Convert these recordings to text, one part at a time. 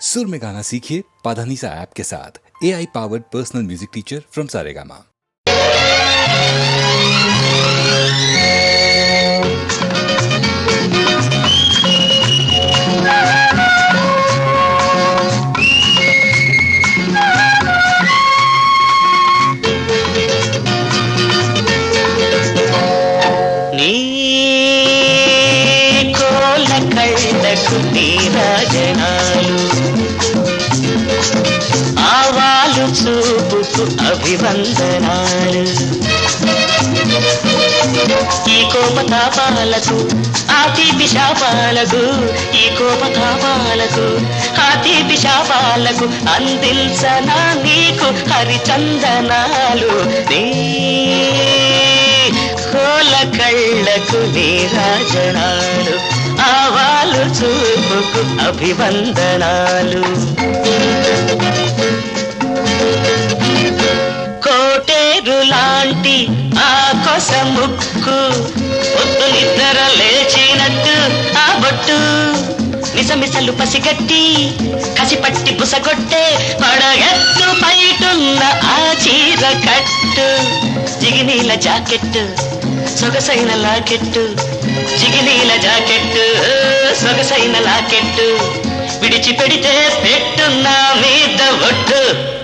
सुर में गाना सीखिए पाधानीसा ऐप के साथ A I powered personal music teacher from Saregama నీ కోల కళ్ళకు నీరాజనాలు ఆవాలు చూపుకు అభివందనాలు. ఈ కోపతాపాలకు ఆ తీపి శాపాలకు ఈ కోపతాపాలకు ఆ తీపి శాపాలకు అందించనా నీకు హరిచందనాలు. నీ కోల కళ్ళకు నీరాజనాలు ఆవాలు చూపుకు అభివందనాలు. ముక్కు నిద్ర లేచినట్టు ఆ బొట్టు. మిసమిసలు పసిగట్టి కసిపట్టి పుసగొట్టే పడగట్టు పైటున్న ఆ చీర కట్టు. జిగినీల జాకెట్టు సొగసైన లాకెట్టు. జిగినీల జాకెట్టు సొగసైన లాకెట్టు. విడిచిపెడితే పెట్టున్న మీద ఒట్టు.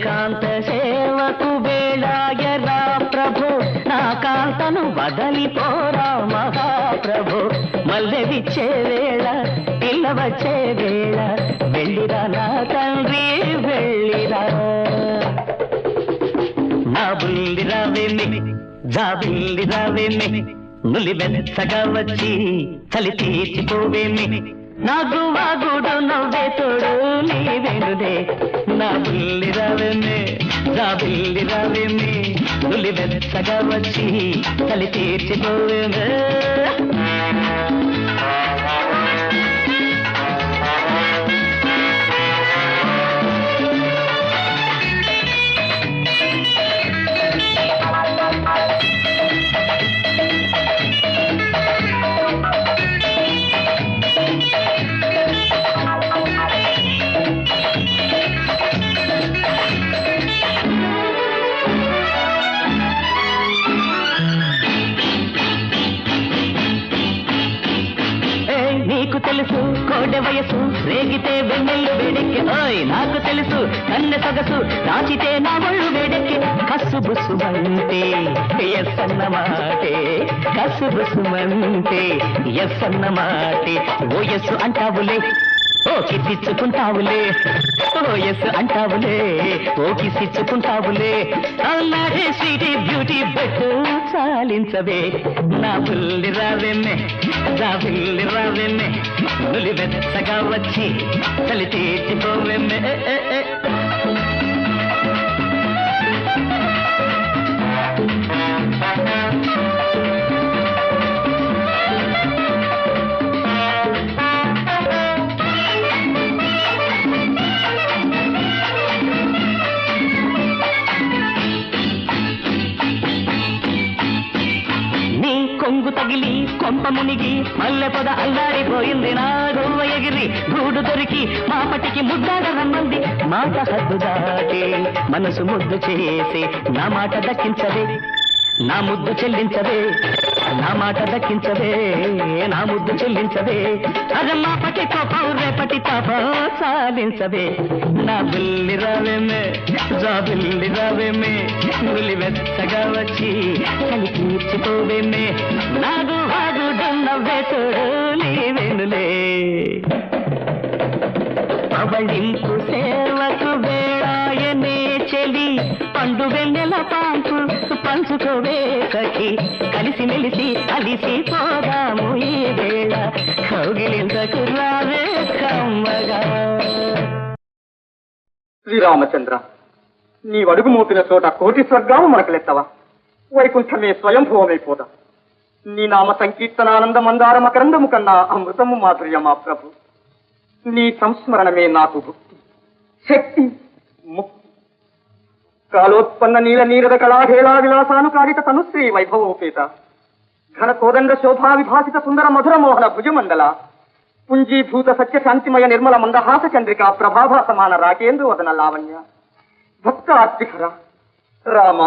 ఏకాంత సేవకు వేళాయరా ప్రభు. నా కాంతను వదలిపోరా మహాప్రభు. మల్లె విచ్చే వేళ పిల్ల వచ్చే వేళ వెళ్ళిరా నా తండ్రి వెళ్ళిరా. నా బుల్లిరా వెన్ని జా బుల్లిరా వెన్ని నులి వెచ్చగా వచ్చి చలి తీర్చిపోవేమి నగువగుడు నవ్వే తోడు నీవేనుదే నా బుల్లి నా జాబిల్లి రావేమి నులి వెచ్చగా వచ్చి చలి తీర్చిపోవేమే తెలుసు కోడె వయసు రేగితే వెన్నెల్లు వేడెక్కి. ఓయ్ నాకు తెలుసు కన్నె సొగసు దాచితే నా ఒళ్ళు వేడెక్కి. కసు బుసుమంటే ఎస్ అన్న మాటే కసు బుసుమంటే ఎస్ అన్న మాటే. ఓ ఎస్ అంటావులే ఓ కిసిచ్చుకుంటావులే ఓ ఎస్ అంటావులే ఓ కిసిచ్చుకుంటావులే. అల్లాడే స్వీటీ బ్యూటీ బెట్ చాలించవే నా పుల్లి రావెన్నే నా రావెమ్మే నులి వెచ్చగా వచ్చి చలి తీర్చిపోవెమ్మే. కొంగు తగిలి కొంప మునిగి మల్లె పొద అల్లాడిపోయింది నా గువ్వ ఎగిరి గూడు దొరికి మాపటికి ముద్దాడ రమ్మంది. మాట హద్దు దాటి మనసు ముద్దు చేసి నా మాట దక్కించదే నా ముద్దు చెల్లించదే. నా మాట దక్కించవే నా ముద్దు చెల్లించవే అరే మాపటి కోపం రేపటి తాపం సాధించవే నా బిల్లి రావేమే జా బిల్లి రావేమే నులి వెచ్చగా వచ్చి చలి తీర్చుకోవేమే నాగు వాగుడున్న వెతుడు నీవెనులే అవళింపు పాంచు పంచుకోవే సఖి. కలిసి మెలిసి అలిసి పోదాము ఈ వేళ. కౌగిలింతకు రావే కమ్మగా. శ్రీరామచంద్ర నీ అడుగు మోపిన చోట కోటి స్వర్గాము మనకులెత్తవా? వైకుంఠమే స్వయంభవమైపోదా? నీ నామ సంకీర్తనానంద మందార మకరందము కన్నా అమృతము మాధుర్యమా ప్రభు? నీ సంస్మరణమే నాకు భక్తి. శక్తి ముక్తి కాలోత్పన్న నీల నీరద కళాహేళా విలాసానుకారిత తనుశ్రీ వైభవోపేత ఘన కోదండ శోభా విభాసిత సుందర మధుర మోహన భుజమండల. పుంజీభూత సత్య శాంతిమయ నిర్మల మందహాస చంద్రిక ప్రభాభా సమాన రాకేంద్ర వదన లావణ్య. భక్త అర్తిహర రామ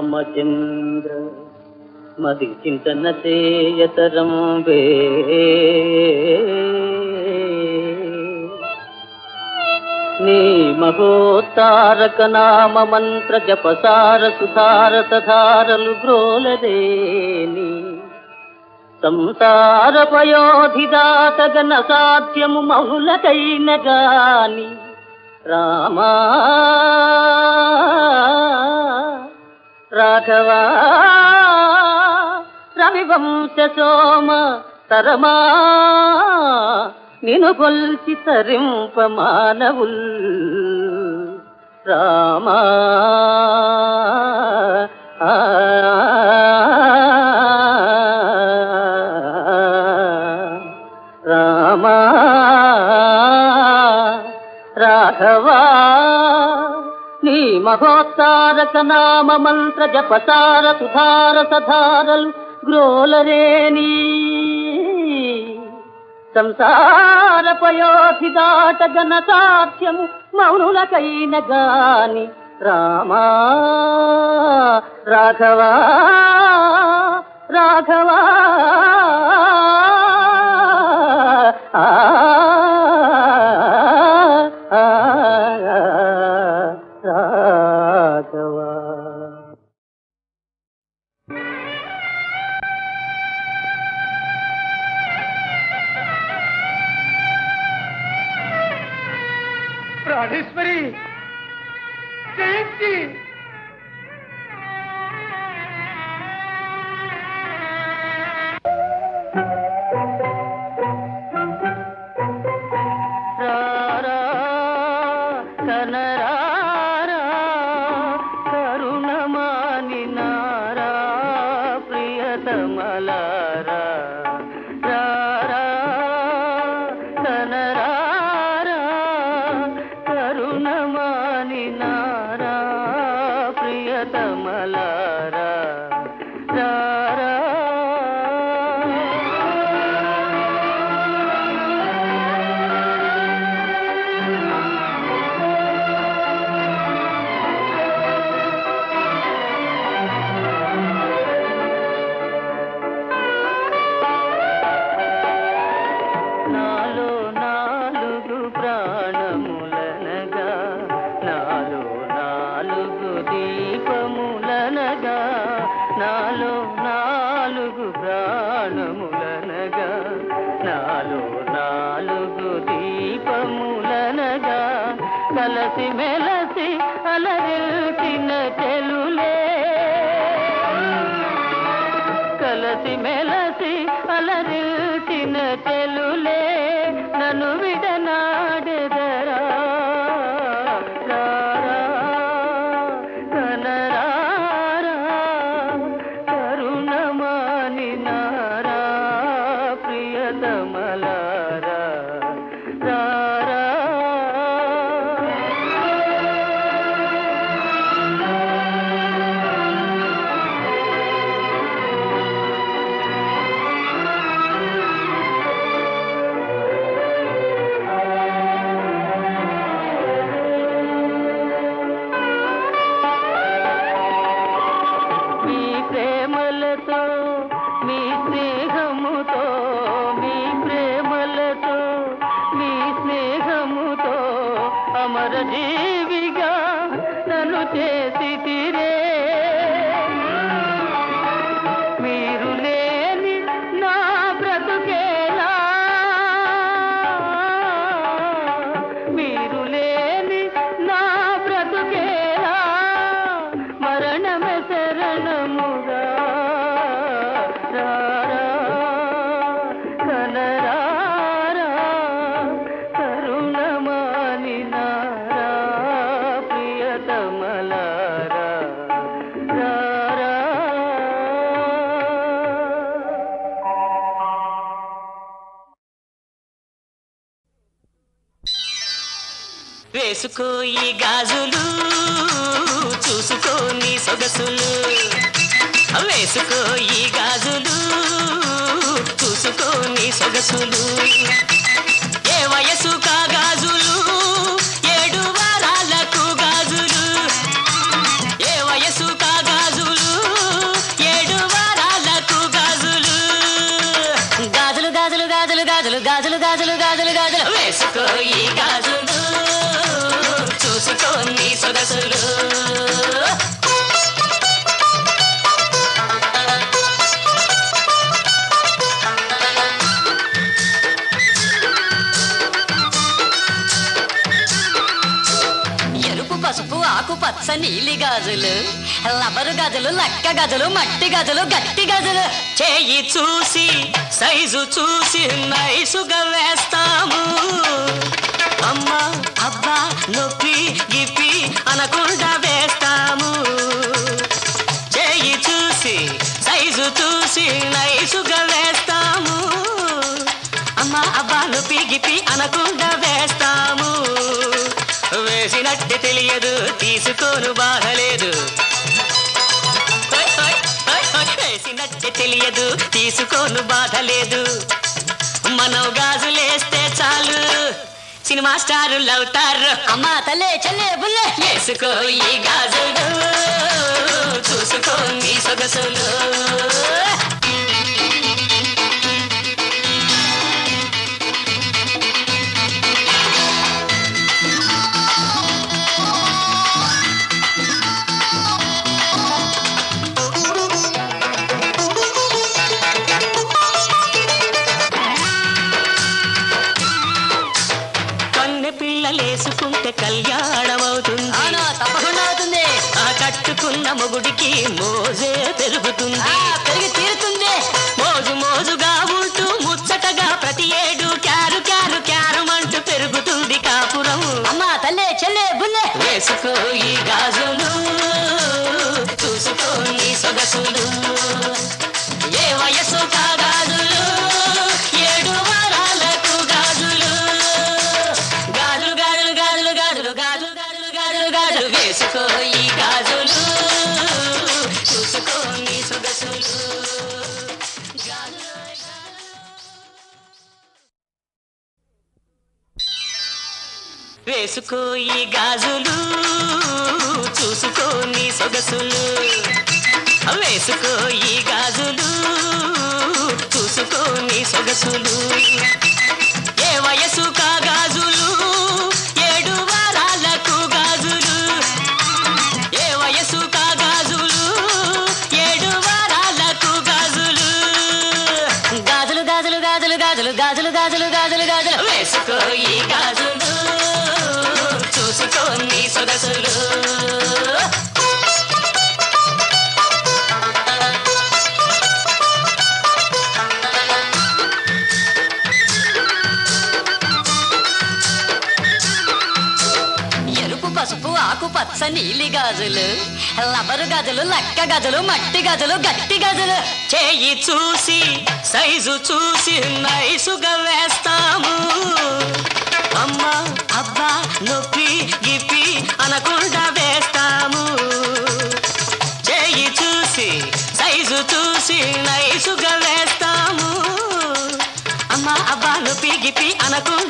రఘురామచంద్ర మది చింతన చేయతరం వే. నీ మహోత్తారక నామ మంత్ర జపసార సుధార సధారలు గ్రోలదేని సంసార పయోధిదాతగన సాధ్యము మహులకైన గాని. రామా రాఘవా రవివంశ సోమ తరమా. నిను కొల్చి తరింప మానవుల్ రామా. రామా. రాఘవా. నీ మహోత్తారక నామ మంత్ర జపసార సుధార సధారలు గ్రోలరేని సంసార పయోధి దాట గణ సాధ్యము మౌనులకైన గాని రామా. రాఘవా రాఘవా. ఆ, మహేశ్వరి! జయంతి! రారా రారా తనరా వేసుకో ఈ గాజులు చూసుకో నీ సొగసులు. వేసుకో ఈ గాజులు చూసుకో నీ సొగసులు. ఏ వయసు కా పచ్చ నీలి గాజులు లబరు గాజులు లక్క గాజులు మట్టి గాజులు గట్టి గాజులు. చేయి చూసి సైజు చూసి నైసుగా వేస్తాము. అమ్మా అబ్బా నొప్పి గిప్పి అనకుండా వేస్తాము. చేయి చూసి సైజు చూసి నైసుగా వేస్తాము. అమ్మా అబ్బా నొప్పి గిప్పి అనకుండా వేస్తాము. వేసినట్టు తెలియదు తీసుకోను బాధలేదు. వేసినట్టు తెలియదు తీసుకోను బాధ లేదు మనం గాజులేస్తే చాలు. సినిమా స్టారులు అవుతారు. అమ్మా తల్లే చెల్లే బుల్లే. వేసుకో ఈ గాజులు. చూసుకో నీ సొగసులు. చెల్లే బుల్లే. వేసుకో ఈ గాజులు చూసుకో ఈ సొగసులు. వేసుకో ఈ గాజులు చూసుకో నీ సొగసులు. వేసుకో ఈ గాజులు చూసుకో నీ సొగసులు. ఏ వయసు కా నీలి గాజులు లబరు లక్క గజలు మట్టి గజలు గట్టి గజలు. చేయి చూసి సైజు చూసి నైసుగా వేస్తాము. అమ్మా అబ్బా నొప్పి గిప్పి అనకుండా వేస్తాము. చేయి చూసి సైజు చూసి నైసుగా వేస్తాము. అమ్మా అబ్బా నొప్పి గిప్పి అనకుండా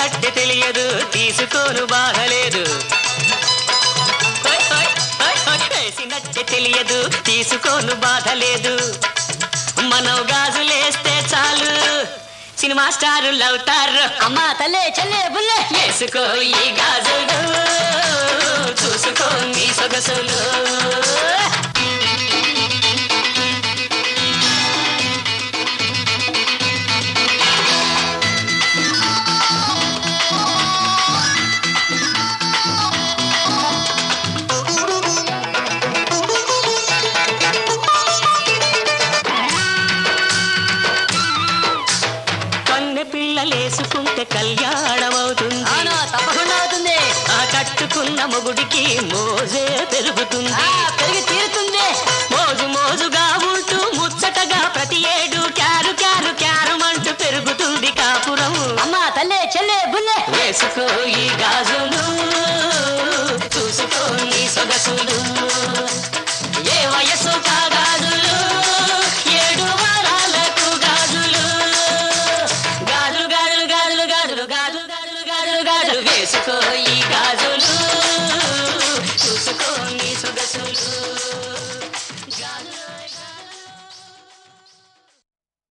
వేసినట్టు తెలియదు తీసుకోను బాధలేదు. వేసినట్టు తెలియదు తీసుకోను బాధ లేదు మనం గాజులేస్తే చాలు. సినిమా స్టారులు అవుతారు అమ్మా తల్లే చెల్లే బుల్లే. వేసుకో ఈ గాజులు చూసుకో నీ సొగసులు.